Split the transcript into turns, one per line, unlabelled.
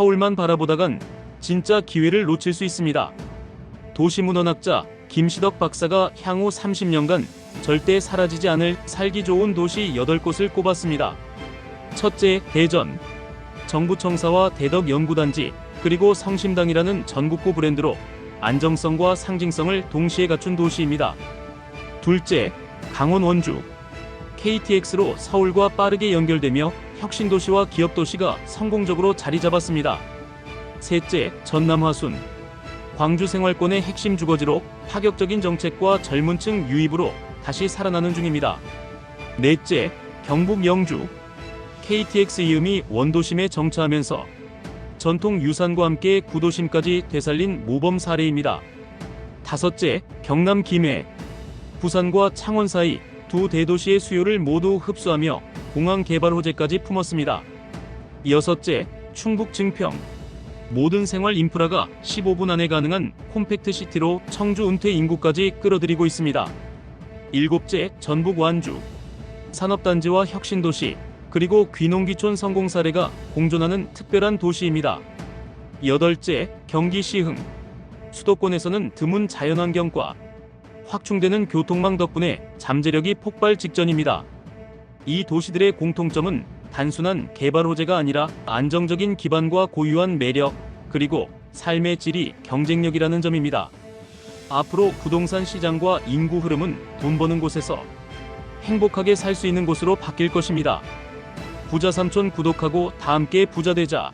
서울만 바라보다간 진짜 기회를 놓칠 수 있습니다. 도시문헌학자 김시덕 박사가 향후 30년간 절대 사라지지 않을 살기 좋은 도시 8곳을 꼽았습니다. 첫째, 대전. 정부청사와 대덕연구단지, 그리고 성심당이라는 전국구 브랜드로 안정성과 상징성을 동시에 갖춘 도시입니다. 둘째, 강원 원주. KTX로 서울과 빠르게 연결되며 혁신도시와 기업도시가 성공적으로 자리 잡았습니다. 셋째, 전남 화순. 광주 생활권의 핵심 주거지로 파격적인 정책과 젊은 층 유입으로 다시 살아나는 중입니다. 넷째, 경북 영주. KTX 이음이 원도심에 정차하면서 전통 유산과 함께 구도심까지 되살린 모범 사례입니다. 다섯째, 경남 김해. 부산과 창원 사이 두 대도시의 수요를 모두 흡수하며 공항 개발 호재까지 품었습니다. 여섯째, 충북 증평. 모든 생활 인프라가 15분 안에 가능한 콤팩트 시티로 청주 은퇴 인구까지 끌어들이고 있습니다. 일곱째, 전북 완주. 산업단지와 혁신도시, 그리고 귀농귀촌 성공 사례가 공존하는 특별한 도시입니다. 여덟째, 경기 시흥. 수도권에서는 드문 자연환경과 확충되는 교통망 덕분에 잠재력이 폭발 직전입니다. 이 도시들의 공통점은 단순한 개발 호재가 아니라 안정적인 기반과 고유한 매력, 그리고 삶의 질이 경쟁력이라는 점입니다. 앞으로 부동산 시장과 인구 흐름은 돈 버는 곳에서 행복하게 살 수 있는 곳으로 바뀔 것입니다. 부자 삼촌 구독하고 다 함께 부자 되자.